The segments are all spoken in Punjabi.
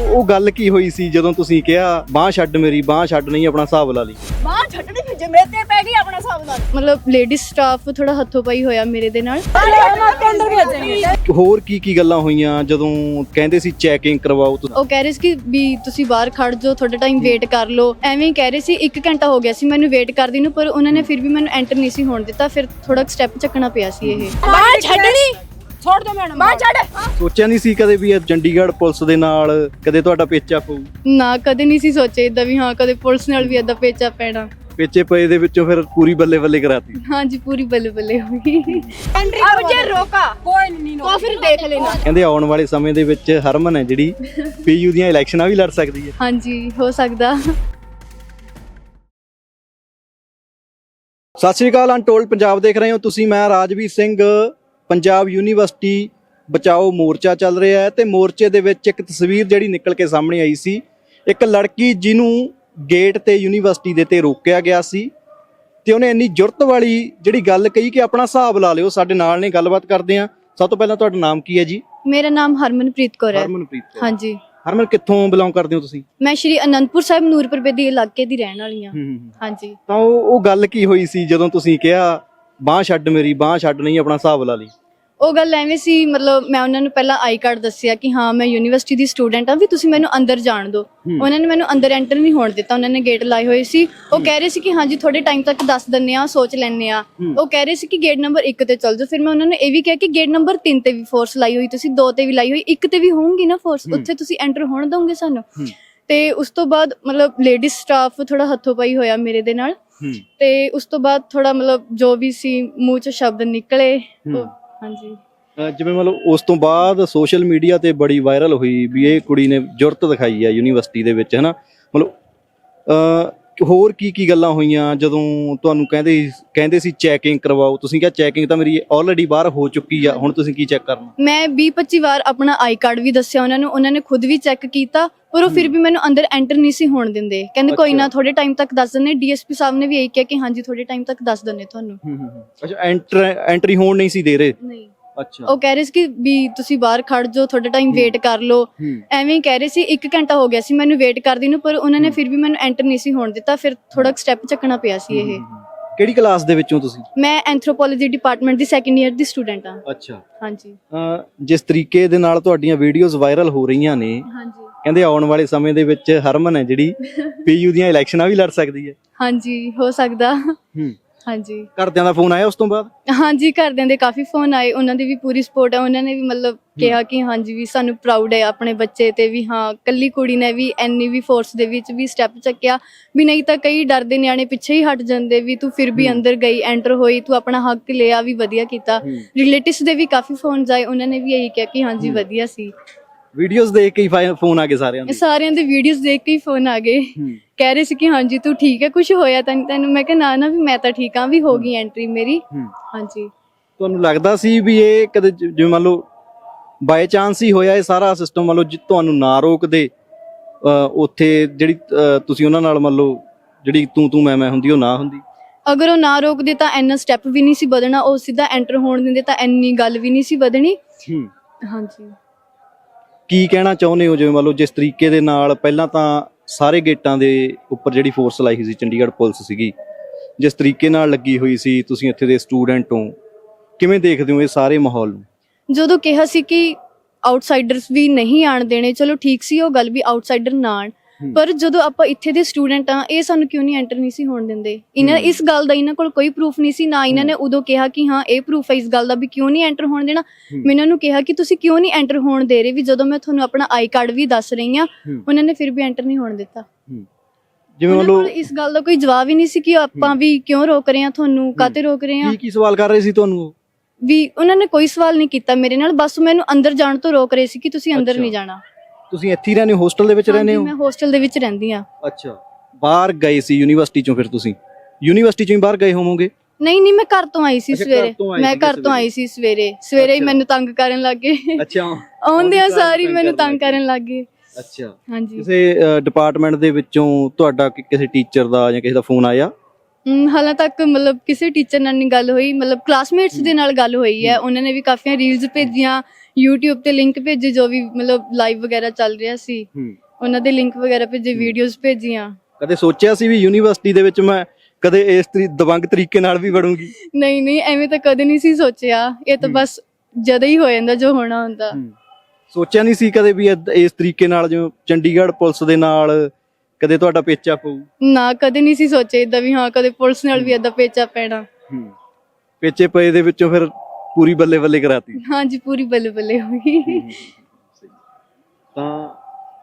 ਉਹ ਗੱਲ ਕੀ ਹੋਈ ਸੀ ਜਦੋਂ ਤੁਸੀਂ ਕਿਹਾ ਬਾਹ ਛੱਡ ਮੇਰੀ ਬਾਹ ਛੱਡ ਨਹੀਂ ਆਪਣਾ ਹਿਸਾਬ ਲਾ ਲਈ? ਬਾਹਰ ਛੱਡਣੀ ਫਿਰ ਜਿਵੇਂ ਤੇ ਪੈ ਗਈ ਆਪਣਾ ਹਿਸਾਬ ਨਾਲ ਮਤਲਬ ਲੇਡੀ ਸਟਾਫ ਥੋੜਾ ਹੱਥੋਂ ਪਾਈ ਹੋਇਆ ਮੇਰੇ ਦੇ ਨਾਲ। ਹੋਰ ਕੀ ਕੀ ਗੱਲਾਂ ਹੋਈਆਂ ਜਦੋਂ ਕਹਿੰਦੇ ਸੀ ਚੈਕਿੰਗ ਕਰਵਾਓ ਤੁਸੀਂ? ਉਹ ਕਹਿ ਰਹੇ ਸੀ ਕਿ ਵੀ ਤੁਸੀਂ ਬਾਹਰ ਖੜ ਜਾਓ ਤੁਹਾਡਾ ਟਾਈਮ ਵੇਟ ਕਰ ਲਓ। ਐਵੇਂ ਕਹਿ ਰਹੇ ਸੀ 1 ਘੰਟਾ ਹੋ ਗਿਆ ਸੀ ਮੈਨੂੰ ਵੇਟ ਕਰਦੀ ਨੂੰ ਪਰ ਉਹਨਾਂ ਨੇ ਫਿਰ ਵੀ ਮੈਨੂੰ ਐਂਟਰ ਨਹੀਂ ਸੀ ਹੋਣ ਦਿੱਤਾ ਫਿਰ ਥੋੜਾ ਸਟੈਪ ਚੱਕਣਾ ਪਿਆ ਸੀ ਇਹ। ਬਾਹਰ ਛੱਡਣੀ? ਛੋੜ ਦੋ ਮੈਡਮ ਬਾਹਰ ਛੱਡ ਸੋਚਿਆ ਨਹੀਂ ਸੀ ਕਦੇ ਵੀ ਇਹ ਚੰਡੀਗੜ੍ਹ ਪੁਲਿਸ ਦੇ ਨਾਲ ਕਦੇ ਤੁਹਾਡਾ ਪੇਚਾ ਪਊ ਨਾ ਕਦੇ ਨਹੀਂ ਸੀ ਸੋਚਿਆ ਇਦਾਂ ਵੀ ਹਾਂ ਕਦੇ ਪੁਲਿਸ ਨਾਲ ਵੀ ਇਦਾਂ ਪੇਚਾ ਪੈਣਾ ਪੇਚੇ ਪਏ ਦੇ ਵਿੱਚੋਂ ਫਿਰ ਪੂਰੀ ਬੱਲੇ ਬੱਲੇ ਕਰਾਤੀ ਹਾਂਜੀ ਪੂਰੀ ਬੱਲੇ ਬੱਲੇ ਹੋਈ अब जे रोका कोई नहीं ਤਾਂ ਫਿਰ ਦੇਖ ਲੈਣਾ ਕਹਿੰਦੇ ਆਉਣ ਵਾਲੇ ਸਮੇਂ ਦੇ ਵਿੱਚ ਹਰਮਨ ਹੈ ਜਿਹੜੀ ਪੀਯੂ ਦੀਆਂ ਇਲੈਕਸ਼ਨਾਂ ਵੀ ਲੜ ਸਕਦੀ ਹੈ ਹਾਂਜੀ ਹੋ ਸਕਦਾ ਸਤਿ ਸ਼੍ਰੀ ਅਕਾਲ ਅਨਟੋਲਡ ਪੰਜਾਬ ਦੇਖ ਰਹੇ ਹੋ ਤੁਸੀਂ ਮੈਂ ਰਾਜਵੀਰ ਸਿੰਘ ਪੰਜਾਬ ਯੂਨੀਵਰਸਿਟੀ ਬਚਾਓ ਮੋਰਚਾ ਚੱਲ ਰਿਹਾ ਹੈ ਤੇ ਮੋਰਚੇ ਦੇ ਵਿੱਚ ਇੱਕ ਤਸਵੀਰ ਜਿਹੜੀ ਨਿਕਲ ਕੇ ਸਾਹਮਣੇ ਆਈ ਸੀ ਇੱਕ ਲੜਕੀ ਜਿਹਨੂੰ ਗੇਟ ਤੇ ਯੂਨੀਵਰਸਿਟੀ ਦੇ ਤੇ ਰੋਕਿਆ ਗਿਆ ਸੀ ਤੇ ਉਹਨੇ ਇੰਨੀ ਜੁਰਤ ਵਾਲੀ ਜਿਹੜੀ ਗੱਲ ਕਹੀ ਕਿ ਆਪਣਾ ਹਿਸਾਬ ਲਾ ਲਿਓ ਸਾਡੇ ਨਾਲ ਨੇ ਗੱਲਬਾਤ ਕਰਦੇ ਆ ਸਭ ਤੋਂ ਪਹਿਲਾਂ ਤੁਹਾਡਾ ਨਾਮ ਕੀ ਹੈ ਜੀ? ਮੇਰਾ ਨਾਮ ਹਰਮਨਪ੍ਰੀਤ ਕੌਰ ਹੈ। ਹਰਮਨਪ੍ਰੀਤ ਕੌਰ। ਹਾਂਜੀ। ਹਰਮਨ ਕਿੱਥੋਂ ਬਿਲੋਂਗ ਕਰਦੇ ਹੋ ਤੁਸੀਂ? ਮੈਂ ਸ਼੍ਰੀ ਅਨੰਦਪੁਰ ਸਾਹਿਬ ਨੂਰਪੁਰ ਬੇਦੀ ਇਲਾਕੇ ਦੀ ਰਹਿਣ ਵਾਲੀ ਹਾਂ। ਹਾਂਜੀ। ਤਾਂ ਉਹ ਉਹ ਗੱਲ ਕੀ ਹੋਈ ਸੀ ਜਦੋਂ ਤੁਸੀਂ ਕਿਹਾ ਬਾਹ ਛੱਡ ਮੇਰੀ ਬਾਹ ਛੱਡ ਨਹੀਂ ਆਪਣਾ ਹਿਸਾਬ ਲਾ ਲਈ? ਉਹ ਗੱਲ ਐਵੇਂ ਸੀ ਮਤਲਬ ਮੈਂ ਉਹਨਾਂ ਨੂੰ ਪਹਿਲਾਂ ਆਈ ਕਾਰਡ ਦੱਸਿਆ ਕਿ ਹਾਂ ਮੈਂ ਯੂਨੀਵਰਸਿਟੀ ਦੀ ਸਟੂਡੈਂਟ ਹਾਂ ਵੀ ਤੁਸੀਂ ਮੈਨੂੰ ਅੰਦਰ ਜਾਣ ਦਿਓ। ਉਹਨਾਂ ਨੇ ਮੈਨੂੰ ਅੰਦਰ ਐਂਟਰ ਨਹੀਂ ਹੋਣ ਦਿੱਤਾ ਉਹਨਾਂ ਨੇ ਗੇਟ ਲਾਏ ਹੋਏ ਸੀ। ਉਹ ਕਹਿ ਰਹੇ ਸੀ ਕਿ ਹਾਂਜੀ ਥੋੜੇ ਟਾਈਮ ਤੱਕ ਦੱਸ ਦਿੰਨੇ ਆ ਸੋਚ ਲੈਣੇ ਆ ਉਹ ਕਹਿ ਰਹੇ ਸੀ ਕਿ ਗੇਟ ਨੰਬਰ 1 ਤੇ ਚੱਲ ਜਾਓ। ਫਿਰ ਮੈਂ ਉਹਨਾਂ ਨੂੰ ਇਹ ਵੀ ਕਿਹਾ ਕਿ ਗੇਟ ਨੰਬਰ 3 ਤੇ ਵੀ ਫੋਰਸ ਲਾਈ ਹੋਈ ਤੁਸੀਂ 2 ਤੇ ਵੀ ਲਾਈ ਹੋਈ 1 ਤੇ ਵੀ ਹੋਊਗੀ ਨਾ ਫੋਰਸ ਉੱਥੇ ਤੁਸੀਂ ਐਂਟਰ ਹੋਣ ਦੋਗੇ ਸਾਨੂੰ? ਤੇ ਉਸ ਤੋਂ ਬਾਅਦ ਮਤਲਬ ਲੇਡੀ ਸਟਾਫ ਥੋੜਾ ਹੱਥੋਂ ਪਾਈ ਹੋਇਆ ਮੇਰੇ ਦੇ ਨਾਲ। ਤੇ ਉਸ ਤੋਂ ਬਾਅਦ ਥੋੜਾ ਮਤਲਬ ਜੋ ਵੀ ਸੀ ਮੂੰਹ ਚ ਸ਼ਬਦ ਨਿਕਲੇ। ਉਹ ਹਾਂਜੀ। ਅਹ ਜਿਵੇਂ ਮਤਲਬ ਉਸ ਤੋਂ ਬਾਅਦ ਸੋਸ਼ਲ ਮੀਡੀਆ ਤੇ ਬੜੀ ਵਾਇਰਲ ਹੋਈ ਵੀ ਇਹ ਕੁੜੀ ਨੇ ਜੁਰਤ ਦਿਖਾਈ ਹੈ ਯੂਨੀਵਰਸਿਟੀ ਦੇ ਵਿੱਚ ਹਨਾ? ਮਤਲਬ ਅਹ ਹੋਰ ਕੀ ਕੀ ਗੱਲਾਂ ਹੋਈਆਂ ਜਦੋਂ ਤੁਹਾਨੂੰ ਕਹਿੰਦੇ ਕਹਿੰਦੇ ਸੀ ਚੈਕਿੰਗ ਕਰਵਾਓ? ਤੁਸੀਂ ਕਿਹਾ ਚੈਕਿੰਗ ਤਾਂ ਮੇਰੀ ਆਲਰੇਡੀ ਬਾਹਰ ਹੋ ਚੁੱਕੀ ਆ ਹੁਣ ਤੁਸੀਂ ਕੀ ਚੈੱਕ ਕਰਨਾ? ਮੈਂ 20 25 ਵਾਰ ਆਪਣਾ ਆਈ ਕਾਰਡ ਵੀ ਦੱਸਿਆ ਉਹਨਾਂ ਨੂੰ ਉਹਨਾਂ ਨੇ ਖੁਦ ਵੀ ਚੈੱਕ ਕੀਤਾ ਪਰ ਉਹ ਫਿਰ ਵੀ ਮੈਨੂੰ ਅੰਦਰ ਐਂਟਰ ਨਹੀਂ ਸੀ ਹੋਣ ਦਿੰਦੇ। ਕਹਿੰਦੇ ਕੋਈ ਨਾ। ਥੋੜੇ ਟਾਈਮ ਤੱਕ ਦੱਸ ਦਿੰਦੇ। ਡੀਐਸਪੀ ਸਾਹਿਬ ਨੇ ਵੀ ਇਹੀ ਕਿਹਾ ਕਿ ਹਾਂਜੀ ਥੋੜੇ ਟਾਈਮ ਤੱਕ ਦੱਸ ਦਿੰਦੇ ਤੁਹਾਨੂੰ। ਅੱਛਾ ਐਂਟਰ ਐਂਟਰੀ ਹੋਣ ਨਹੀਂ ਸੀ ਦੇ ਰਹੇ? ਨਹੀਂ। ਅੱਛਾ। ਉਹ ਕਹਿ ਰਹੇ ਸੀ ਕਿ ਵੀ ਤੁਸੀਂ ਬਾਹਰ ਖੜ ਜਾਓ ਤੁਹਾਡਾ ਟਾਈਮ ਵੇਟ ਕਰ ਲਓ। ਐਵੇਂ ਹੀ ਕਹਿ ਰਹੇ ਸੀ। 1 ਘੰਟਾ ਹੋ ਗਿਆ ਸੀ ਮੈਨੂੰ ਵੇਟ ਕਰਦੀ ਨੂੰ ਪਰ ਉਹਨਾਂ ਨੇ ਫਿਰ ਵੀ ਮੈਨੂੰ ਐਂਟਰ ਨਹੀਂ ਸੀ ਹੋਣ ਦਿੱਤਾ। ਫਿਰ ਥੋੜਾ ਸਟੈਪ ਚੱਕਣਾ ਪਿਆ ਸੀ ਇਹ। ਕਿਹੜੀ ਕਲਾਸ ਦੇ ਵਿੱਚੋਂ ਤੁਸੀਂ? ਮੈਂ ਐਂਥਰੋਪੋਲੋਜੀ ਡਿਪਾਰਟਮੈਂਟ ਦੀ ਸੈਕੰਡ ਇਅਰ ਦੀ ਸਟੂਡੈਂਟ ਹਾਂ। ਅੱਛਾ। ਹਾਂਜੀ। ਜਿਸ ਤਰੀਕੇ ਦੇ ਨਾਲ ਤੁਹਾਡੀਆਂ ਵੀਡੀਓਜ਼ ਵਾਇਰਲ ਹੋ ਰਹੀਆਂ ਨੇ ਹਾਂਜੀ। ਕਹਿੰਦੇ ਆਉਣ ਵਾਲੇ ਸਮੇਂ ਦੇ ਵਿੱਚ ਹਰਮਨ ਹੈ ਜਿਹੜੀ ਪੀਯੂ ਦੀਆਂ ਇਲੈਕਸ਼ਨਾਂ ਵੀ ਲੜ ਸਕਦੀ ਹੈ। ਹਾਂਜੀ ਹੋ ਸਕਦਾ। ਹੂੰ। ਹਾਂਜੀ। ਘਰਦਿਆਂ ਦਾ ਫੋਨ ਆਇਆ ਉਸ ਤੋਂ ਬਾਅਦ? ਹਾਂਜੀ ਘਰਦਿਆਂ ਦੇ ਕਾਫੀ ਫੋਨ ਆਏ। ਉਹਨਾਂ ਦੀ ਵੀ ਪੂਰੀ ਸਪੋਰਟ ਹੈ ਉਹਨਾਂ ਨੇ ਵੀ ਮਤਲਬ ਕਿਹਾ ਕਿ ਹਾਂਜੀ ਵੀ ਸਾਨੂੰ ਪ੍ਰਾਊਡ ਹੈ ਆਪਣੇ ਬੱਚੇ ਤੇ ਵੀ ਹਾਂ ਕੱਲੀ ਕੁੜੀ ਨੇ ਵੀ ਐਨੀ ਵੀ ਫੋਰਸ ਦੇ ਵਿੱਚ ਵੀ ਸਟੈਪ ਚੱਕਿਆ। ਵੀ ਨਹੀਂ ਤਾਂ ਕਈ ਡਰਦੇ ਨਿਆਣੇ ਪਿੱਛੇ ਹੀ ਹਟ ਜਾਂਦੇ ਵੀ ਤੂੰ ਫਿਰ ਵੀ ਅੰਦਰ ਗਈ ਐਂਟਰ ਹੋਈ ਤੂੰ ਆਪਣਾ ਹੱਕ ਲਿਆ ਵੀ ਵਧੀਆ ਕੀਤਾ। ਰਿਲੇਟਿਵਸ ਦੇ ਵੀ ਕਾਫੀ ਫੋਨਸ ਆਏ। ਉਹਨਾਂ ਨੇ ਵੀ ਇਹੀ ਕਿਹਾ ਕਿ ਹਾਂਜੀ ਵਧੀਆ ਸੀ। ਵੀਡੀਓਜ਼ ਦੇਖ ਕੇ ਹੀ ਫੋਨ ਆ ਗਏ ਸਾਰਿਆਂ ਦੇ। ਸਾਰਿਆਂ ਦੇ ਵੀਡੀਓਜ਼ ਦੇਖ ਕੇ ਹੀ ਫੋਨ ਆ ਗਏ। ਕਹਿ ਰਹੇ ਸੀ ਕਿ ਹਾਂਜੀ ਤੂੰ ਠੀਕ ਹੈ ਕੁਝ ਹੋਇਆ ਤਾਂ ਨਹੀਂ ਤੈਨੂੰ? ਮੈਂ ਕਿਹਾ ਨਾ ਨਾ ਵੀ ਮੈਂ ਤਾਂ ਠੀਕ ਹਾਂ ਵੀ ਹੋ ਗਈ ਐਂਟਰੀ ਮੇਰੀ। ਹਾਂਜੀ। ਤੁਹਾਨੂੰ ਲੱਗਦਾ ਸੀ ਵੀ ਇਹ ਕਦੇ ਜ- ਜਿਵੇਂ ਮੰਨ ਲਓ ਬਾਈ ਚਾਂਸ ਹੀ ਹੋਇਆ ਇਹ ਸਾਰਾ ਸਿਸਟਮ ਮੰਨ ਲਓ ਤੁਹਾਨੂੰ ਨਾ ਰੋਕਦੇ ਉੱਥੇ ਜਿਹੜੀ ਤੁਸੀਂ ਉਹਨਾਂ ਨਾਲ ਮੰਨ ਲਓ ਜਿਹੜੀ ਤੂੰ ਤੂੰ ਮੈਂ ਮੈਂ ਹੁੰਦੀ ਉਹ ਨਾ ਹੁੰਦੀ? ਅਗਰ ਉਹ ਨਾ ਰੋਕਦੇ ਤਾਂ ਇੰਨਾ ਸਟੈਪ ਵੀ ਨਹੀਂ ਸੀ ਵਧਣਾ ਉਹ ਸਿੱਧਾ ਐਂਟਰ ਹੋਣ ਦਿੰਦੇ ਤਾਂ ਇੰਨੀ ਗੱਲ ਵੀ ਨਹੀਂ ਸੀ ਵਧਣੀ। ਹਾਂਜੀ। ਕੀ ਕਹਿਣਾ ਚਾਹੁੰਦੇ ਹੋ? ਜਿਵੇਂ ਮੰਨ ਲਓ ਜਿਸ ਤਰੀਕੇ ਦੇ ਨਾਲ ਪਹਿਲਾਂ ਤਾਂ ਸਾਰੇ ਗੇਟਾਂ ਦੇ ਉੱਪਰ ਜਿਹੜੀ ਫੋਰਸ ਲਾਈ ਹੋਈ ਸੀ, ਚੰਡੀਗੜ੍ਹ ਪੁਲਿਸ ਸੀਗੀ, ਜਿਸ ਤਰੀਕੇ ਨਾਲ ਲੱਗੀ ਹੋਈ ਸੀ ਤੁਸੀਂ ਇੱਥੇ ਦੇ ਸਟੂਡੈਂਟ ਹੋ, ਕਿਵੇਂ ਦੇਖਦੇ ਹੋ ਇਹ ਸਾਰੇ ਮਾਹੌਲ ਨੂੰ? ਜਦੋਂ ਕਿਹਾ ਸੀ ਕਿ ਆਊਟਸਾਈਡਰਸ ਵੀ ਨਹੀਂ ਆਣ ਦੇਣੇ, ਚਲੋ ਠੀਕ ਸੀ, ਉਹ ਗੱਲ ਵੀ ਆਊਟਸਾਈਡਰ ਨਾ ਆਣ ਪਰ ਜਦੋਂ ਆਪਾਂ ਇੱਥੇ ਦੇ ਸਟੂਡੈਂਟ ਆ ਇਹ ਸਾਨੂੰ ਕਿਉਂ ਨਹੀਂ ਐਂਟਰ ਨਹੀਂ ਸੀ ਹੋਣ ਦਿੰਦੇ ਇਹਨਾਂ। ਇਸ ਗੱਲ ਦਾ ਇਹਨਾਂ ਕੋਲ ਕੋਈ ਪ੍ਰੂਫ ਨਹੀਂ ਸੀ ਨਾ ਇਹਨਾਂ ਨੇ ਉਦੋਂ ਕਿਹਾ ਕਿ ਹਾਂ ਇਹ ਪ੍ਰੂਫ ਹੈ ਇਸ ਗੱਲ ਦਾ ਵੀ ਕਿਉਂ ਨਹੀਂ ਐਂਟਰ ਹੋਣ ਦੇਣਾ। ਮੈਂ ਇਹਨਾਂ ਨੂੰ ਕਿਹਾ ਕਿ ਤੁਸੀਂ ਕਿਉਂ ਨਹੀਂ ਐਂਟਰ ਹੋਣ ਦੇ ਰਹੇ ਵੀ ਜਦੋਂ ਮੈਂ ਤੁਹਾਨੂੰ ਆਪਣਾ ਆਈ ਕਾਰਡ ਵੀ ਦੱਸ ਰਹੀ ਆ। ਉਹਨਾਂ ਨੇ ਫਿਰ ਵੀ ਐਂਟਰ ਨਹੀਂ ਹੋਣ ਦਿੱਤਾ ਜਿਵੇਂ ਮੰਨ ਲਓ ਇਸ ਗੱਲ ਦਾ ਕੋਈ ਜਵਾਬ ਹੀ ਨਹੀਂ ਸੀ ਕਿ ਆਪਾਂ ਵੀ ਕਿਉਂ ਰੋਕ ਰਹੇ ਹਾਂ ਤੁਹਾਨੂੰ ਕਾਤੇ ਰੋਕ ਰਹੇ ਹਾਂ ਕੀ ਕੀ ਸਵਾਲ ਕਰ ਰਹੇ ਸੀ ਤੁਹਾਨੂੰ? ਵੀ ਉਹਨਾਂ ਨੇ ਕੋਈ ਸਵਾਲ ਨਹੀਂ ਕੀਤਾ ਮੇਰੇ ਨਾਲ ਬਸ ਮੈਨੂੰ ਅੰਦਰ ਜਾਣ ਤੋਂ ਰੋਕ ਰਹੇ ਸੀ ਕਿ ਤੁਸੀਂ ਅੰਦਰ। ਨਹੀਂ ਜਾਣਾ ਤੁਸੀਂ ਇੱਥੇ ਹੀ ਰਹਿੰਦੇ ਹੋ? ਹੋਸਟਲ ਦੇ ਵਿੱਚ ਰਹਿੰਦੇ ਹੋ? ਮੈਂ ਹੋਸਟਲ ਦੇ ਵਿੱਚ ਰਹਿੰਦੀ ਆ ਅੱਛਾ। ਬਾਹਰ ਗਏ ਸੀ ਯੂਨੀਵਰਸਿਟੀ ਚੋਂ ਫਿਰ ਤੁਸੀਂ? ਯੂਨੀਵਰਸਿਟੀ ਚੋਂ ਹੀ ਬਾਹਰ ਗਏ ਹੋਵੋਗੇ? ਨਹੀਂ ਨਹੀਂ ਮੈਂ ਘਰ ਤੋਂ ਆਈ ਸੀ ਅੱਛਾ, ਸਵੇਰੇ। ਮੈਂ ਘਰ ਤੋਂ। ਆਈ ਸੀ ਸਵੇਰੇ। ਸਵੇਰੇ ਹੀ ਅੱਛਾ। ਮੈਨੂੰ ਤੰਗ ਕਰਨ ਲੱਗੇ ਅੱਛਾ। ਆਉਂਦਿਆਂ ਆਉਂਦੀ ਸਾਰੀ ਤੰਗ ਮੈਨੂੰ ਤੰਗ ਕਰਨ ਲੱਗੇ ਅੱਛਾ। ਹਾਂਜੀ। ਕਿਸੇ ਡਿਪਾਰਟਮੈਂਟ ਦੇ ਵਿੱਚੋਂ ਤੁਹਾਡਾ ਕਿਸੇ ਟੀਚਰ ਦਾ ਜਾਂ ਕਿਸੇ ਦਾ ਫੋਨ ਆਇਆ? ਹਾਲਾਂ ਤੱਕ ਮਤਲਬ ਕਿਸੇ ਟੀਚਰ ਨਾਲ ਨਹੀਂ ਗੱਲ ਹੋਈ। ਮਤਲਬ ਕਲਾਸਮੇਟਸ ਦੇ ਨਾਲ ਗੱਲ ਹੋਈ ਹੈ। ਉਹਨਾਂ ਨੇ ਵੀ ਕਾਫੀਆਂ ਰੀਲਸ ਭੇਜੀਆਂ। YouTube ਤੇ ਲਿੰਕ ਭੇਜੇ ਜੋ ਵੀ ਮਤਲਬ ਲਾਈਵ ਵਗੈਰਾ ਚੱਲ ਰਿਹਾ ਸੀ। ਹੂੰ। ਉਹਨਾਂ ਦੇ ਲਿੰਕ ਵਗੈਰਾ ਭੇਜੇ ਵੀਡੀਓਜ਼ ਭੇਜੀਆਂ। ਕਦੇ ਸੋਚਿਆ ਸੀ ਵੀ ਯੂਨੀਵਰਸਿਟੀ ਦੇ ਵਿੱਚ ਮੈਂ ਕਦੇ ਇਸ ਤਰੀ ਦਬੰਗ ਤਰੀਕੇ ਨਾਲ ਵੀ ਵੜੂੰਗੀ? ਨਹੀਂ ਨਹੀਂ ਐਵੇਂ ਤਾਂ ਕਦੇ ਨਹੀਂ ਸੀ ਸੋਚਿਆ। ਇਹ ਤਾਂ ਬਸ ਜਦ ਹੀ ਹੋ ਜਾਂਦਾ ਜੋ ਹੋਣਾ ਹੁੰਦਾ। ਸੋਚਿਆ ਨਹੀਂ ਸੀ ਕਦੇ ਵੀ ਇਸ ਤਰੀਕੇ ਨਾਲ ਜਿਵੇਂ ਚੰਡੀਗੜ੍ਹ ਪੁਲਿਸ ਦੇ ਨਾਲ ਕਦੇ ਤੁਹਾਡਾ ਪੇਚਾ ਪਊ? ਨਾ ਕਦੇ ਨਹੀਂ ਸੀ ਸੋਚਿਆ ਇਦਾਂ ਵੀ ਹਾਂ ਕਦੇ ਪੁਲਿਸ ਨਾਲ ਵੀ ਏਦਾਂ ਪੇਚਾ ਪੈਣਾ। ਪੇਚੇ ਪਏ ਦੇ ਵਿੱਚੋਂ ਫਿਰ ਪੂਰੀ ਬੱਲੇ ਬੱਲੇ ਕਰਾਤੀ। ਹਾਂਜੀ ਪੂਰੀ ਬੱਲੇ ਬੱਲੇ ਹੋਈ। ਤਾਂ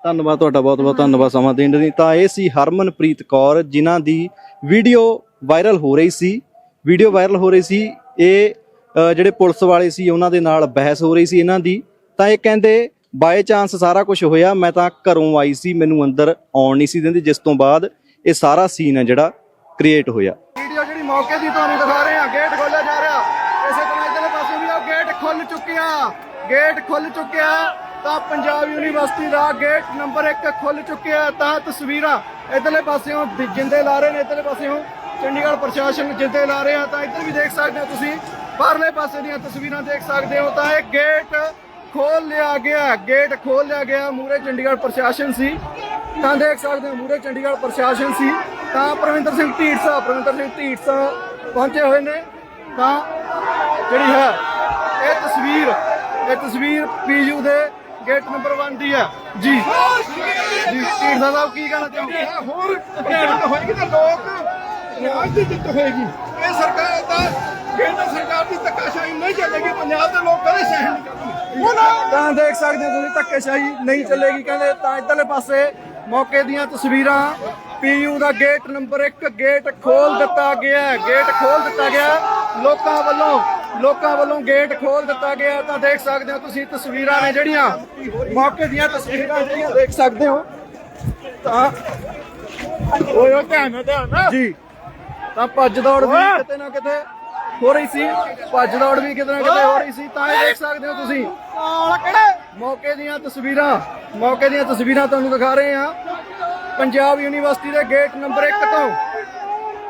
ਧੰਨਵਾਦ ਤੁਹਾਡਾ ਬਹੁਤ ਬਹੁਤ ਧੰਨਵਾਦ ਸਮਾਂ ਦੇਣ ਲਈ। ਤਾਂ ਇਹ ਸੀ ਹਰਮਨਪ੍ਰੀਤ ਕੌਰ ਜਿਨ੍ਹਾਂ ਦੀ ਵੀਡੀਓ ਵਾਇਰਲ ਹੋ ਰਹੀ ਸੀ। ਵੀਡੀਓ ਵਾਇਰਲ ਹੋ ਰਹੀ ਸੀ। ਇਹ ਅ, ਜਿਹੜੇ ਪੁਲਿਸ ਵਾਲੇ ਸੀ ਉਹਨਾਂ ਦੇ ਨਾਲ ਬਹਿਸ ਹੋ ਰਹੀ ਸੀ ਇਹਨਾਂ ਦੀ। ਤਾਂ ਇਹ ਕਹਿੰਦੇ ਬਾਏ ਚਾਂਸ ਸਾਰਾ ਕੁਝ ਹੋਇਆ ਮੈਂ ਤਾਂ ਘਰੋਂ ਆਈ ਸੀ ਮੈਨੂੰ ਅੰਦਰ ਆਉਣ ਨਹੀਂ ਸੀ ਦਿੰਦੀ। ਜਿਸ ਤੋਂ ਬਾਅਦ ਇਹ ਸਾਰਾ ਸੀਨ ਹੈ ਜਿਹੜਾ ਕ੍ਰੀਏਟ ਹੋਇਆ। ਵੀਡੀਓ ਜਿਹੜੀ ਮੌਕੇ ਦੀ ਤੁਹਾਨੂੰ ਦਿਖਾ ਰਹੇ ਹਾਂ ਗੇਟ ਖੁੱਲ ਚੁੱਕਿਆ ਗੇਟ ਖੁੱਲ ਚੁੱਕਿਆ, ਤਾਂ ਪੰਜਾਬ ਯੂਨੀਵਰਸਿਟੀ ਦਾ ਗੇਟ ਨੰਬਰ 1 ਖੁੱਲ ਚੁੱਕਿਆ ਤਾਂ ਤਸਵੀਰਾਂ ਇਧਰਲੇ ਪਾਸਿਓਂ ਜਿੰਦੇ ਲਾ ਰਹੇ ਨੇ, ਇਧਰਲੇ ਪਾਸਿਓਂ ਚੰਡੀਗੜ੍ਹ ਪ੍ਰਸ਼ਾਸਨ ਜਿੰਦੇ ਲਾ ਰਹੇ ਤਾਂ ਇੱਧਰ ਵੀ ਦੇਖ ਸਕਦੇ ਹੋ ਤੁਸੀਂ, ਬਾਹਰਲੇ ਪਾਸੇ ਦੀਆਂ ਤਸਵੀਰਾਂ ਦੇਖ ਸਕਦੇ ਹੋ। ਤਾਂ ਇਹ ਗੇਟ ਖੋਲ ਲਿਆ ਗਿਆ ਗੇਟ ਖੋਲ ਲਿਆ ਗਿਆ ਮੂਰੇ ਚੰਡੀਗੜ੍ਹ ਪ੍ਰਸ਼ਾਸਨ ਸੀ, ਤਾਂ ਦੇਖ ਸਕਦੇ ਹੋ ਮੂਰੇ ਚੰਡੀਗੜ੍ਹ ਪ੍ਰਸ਼ਾਸਨ ਸੀ। ਤਾਂ ਪ੍ਰਵਿੰਦਰ ਸਿੰਘ ਢੀਂਡਸਾ ਪ੍ਰਵਿੰਦਰ ਸਿੰਘ ਢੀਂਡਸਾ ਪਹੁੰਚੇ ਹੋਏ ਨੇ। ਤਾਂ ਜਿਹੜੀ ਹੈ ਇਹ ਤਸਵੀਰ ਪੀਯੂ ਦੇ ਗੇਟ ਨੰਬਰ 1 ਦੀ ਹੈ। ਜੀ। ਜੀ ਢੀਂਡਸਾ ਸਾਹਿਬ ਕੀ ਕਹਿਣਾ ਚਾਹੁੰਦੇ ਹੋਰ ਜਿੱਤ ਹੋਏਗੀ ਤਾਂ ਲੋਕ ਰਾਜ ਦੀ ਜਿੱਤ ਹੋਏਗੀ। ਇਹ ਸਰਕਾਰ ਦਾ ਕੇਂਦਰ ਸਰਕਾਰ ਦੀ ਧੱਕਾਸ਼ਾਹੀ ਨਹੀਂ ਚੱਲੇਗੀ ਪੰਜਾਬ ਦੇ ਲੋਕ ਕਦੇ ਸਹਿਣ ਨਹੀਂ ਕਰਨਗੇ। ਤਾਂ ਦੇਖ ਸਕਦੇ ਹੋ ਤੁਸੀਂ ਧੱਕੇਸ਼ਾਹੀ ਨਹੀਂ ਚੱਲੇਗੀ। ਕਹਿੰਦੇ ਤਾਂ ਇਧਰਲੇ ਪਾਸੇ ਮੌਕੇ ਦੀਆਂ ਤਸਵੀਰਾਂ। ਪੀਯੂ ਦਾ ਗੇਟ ਨੰਬਰ 1 ਗੇਟ ਖੋਲ ਦਿੱਤਾ ਗਿਆ। ਗੇਟ ਖੋਲ ਦਿੱਤਾ ਗਿਆ। ਲੋਕਾਂ ਵੱਲੋਂ ਲੋਕਾਂ ਵੱਲੋਂ ਗੇਟ ਖੋਲ ਦਿੱਤਾ ਗਿਆ। ਤਾਂ ਦੇਖ ਸਕਦੇ ਹੋ ਤੁਸੀਂ ਤਸਵੀਰਾਂ ਨੇ ਜਿਹੜੀਆਂ ਮੌਕੇ ਦੀਆਂ ਤਸਵੀਰਾਂ ਜਿਹੜੀਆਂ ਦੇਖ ਸਕਦੇ ਹੋ। ਤਾਂ ਓਏ ਓ ਧਿਆਨ ਨਾਲ ਧਿਆਨ ਨਾਲ। ਜੀ। ਤਾਂ ਭੱਜ ਦੌੜ ਵੀ ਕਿਤੇ ਨਾ ਕਿਤੇ ਹੋ ਰਹੀ ਸੀ। ਭੱਜ ਦੌੜ ਵੀ ਕਿਤੇ ਨਾ ਕਿਤੇ ਹੋ ਰਹੀ ਸੀ। ਤਾਂ ਇਹ ਦੇਖ ਸਕਦੇ ਹੋ ਤੁਸੀਂ। ਮੌਕੇ ਦੀਆਂ ਤਸਵੀਰਾਂ ਮੌਕੇ ਦੀਆਂ ਤਸਵੀਰਾਂ ਤੁਹਾਨੂੰ ਦਿਖਾ ਰਹੇ ਹਾਂ। ਪੰਜਾਬ ਯੂਨੀਵਰਸਿਟੀ ਦੇ ਗੇਟ ਨੰਬਰ 1 ਤੋਂ।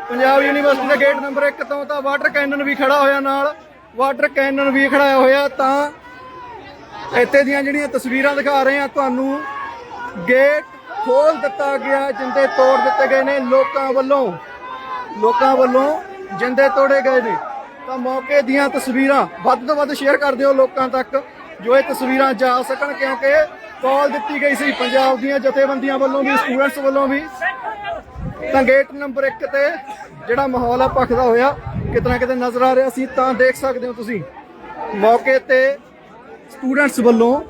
ਪੰਜਾਬ ਯੂਨੀਵਰਸਿਟੀ ਦੇ ਗੇਟ ਨੰਬਰ 1 ਤੋਂ ਤਾਂ ਵਾਟਰ ਕੈਨਨ ਵੀ ਖੜਾ ਹੋਇਆ ਨਾਲ। ਵਾਟਰ ਕੈਨਨ ਵੀ ਖੜਾਇਆ ਹੋਇਆ ਤਾਂ ਇੱਥੇ ਦੀਆਂ ਜਿਹੜੀਆਂ ਤਸਵੀਰਾਂ ਦਿਖਾ ਰਹੇ ਹਾਂ, ਤੁਹਾਨੂੰ ਗੇਟ ਖੋਲ ਦਿੱਤਾ ਗਿਆ, ਜਿੰਦੇ ਤੋੜ ਦਿੱਤੇ ਗਏ ਨੇ ਲੋਕਾਂ ਵੱਲੋਂ। ਲੋਕਾਂ ਵੱਲੋਂ ਜਿੰਦੇ ਤੋੜੇ ਗਏ ਨੇ। ਤਾਂ ਮੌਕੇ ਦੀਆਂ ਤਸਵੀਰਾਂ ਵੱਧ ਤੋਂ ਵੱਧ ਸ਼ੇਅਰ ਕਰ ਦਿਓ ਲੋਕਾਂ ਤੱਕ, ਜੋ ਇਹ ਤਸਵੀਰਾਂ ਜਾ ਸਕਣ, ਕਿਉਂਕਿ ਕਾਲ ਦਿੱਤੀ ਗਈ ਸੀ ਪੰਜਾਬ ਦੀਆਂ ਜਥੇਬੰਦੀਆਂ ਵੱਲੋਂ ਵੀ ਸਟੂਡੈਂਟਸ ਵੱਲੋਂ ਵੀ। ਤਾਂ ਗੇਟ ਨੰਬਰ 1 ਤੇ ਜਿਹੜਾ ਮਾਹੌਲ ਆ, ਭਖਦਾ ਹੋਇਆ। ਕਿਤਨਾ ਕਿਤੇ ਨਜ਼ਰ ਆ ਰਿਹਾ ਸੀ, ਤਾਂ ਦੇਖ ਸਕਦੇ ਹੋ ਤੁਸੀਂ। ਮੌਕੇ ਤੇ ਸਟੂਡੈਂਟਸ ਵੱਲੋਂ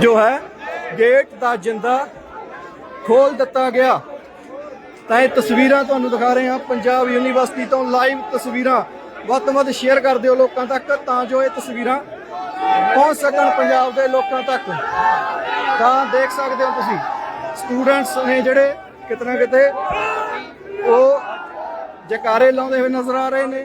ਜੋ ਹੈ ਗੇਟ ਦਾ ਜਿੰਦਾ ਖੋਲ ਦਿੱਤਾ ਗਿਆ। ਤਾਂ ਇਹ ਤਸਵੀਰਾਂ ਤੁਹਾਨੂੰ ਦਿਖਾ ਰਹੇ ਹਾਂ। ਪੰਜਾਬ ਯੂਨੀਵਰਸਿਟੀ ਤੋਂ ਲਾਈਵ ਤਸਵੀਰਾਂ ਵੱਧ ਤੋਂ ਵੱਧ ਸ਼ੇਅਰ ਕਰ ਦਿਓ ਲੋਕਾਂ ਤੱਕ, ਤਾਂ ਜੋ ਇਹ ਤਸਵੀਰਾਂ ਪਹੁੰਚ ਸਕਣ ਪੰਜਾਬ ਦੇ ਲੋਕਾਂ ਤੱਕ। ਤਾਂ ਦੇਖ ਸਕਦੇ ਹੋ ਤੁਸੀਂ ਸਟੂਡੈਂਟਸ ਨੇ ਜਿਹੜੇ ਕਿਤਨਾ ਕਿਤੇ ਉਹ ਜਕਾਰੇ ਲਾਉਂਦੇ ਹੋਏ ਨਜ਼ਰ ਆ ਰਹੇ ਨੇ।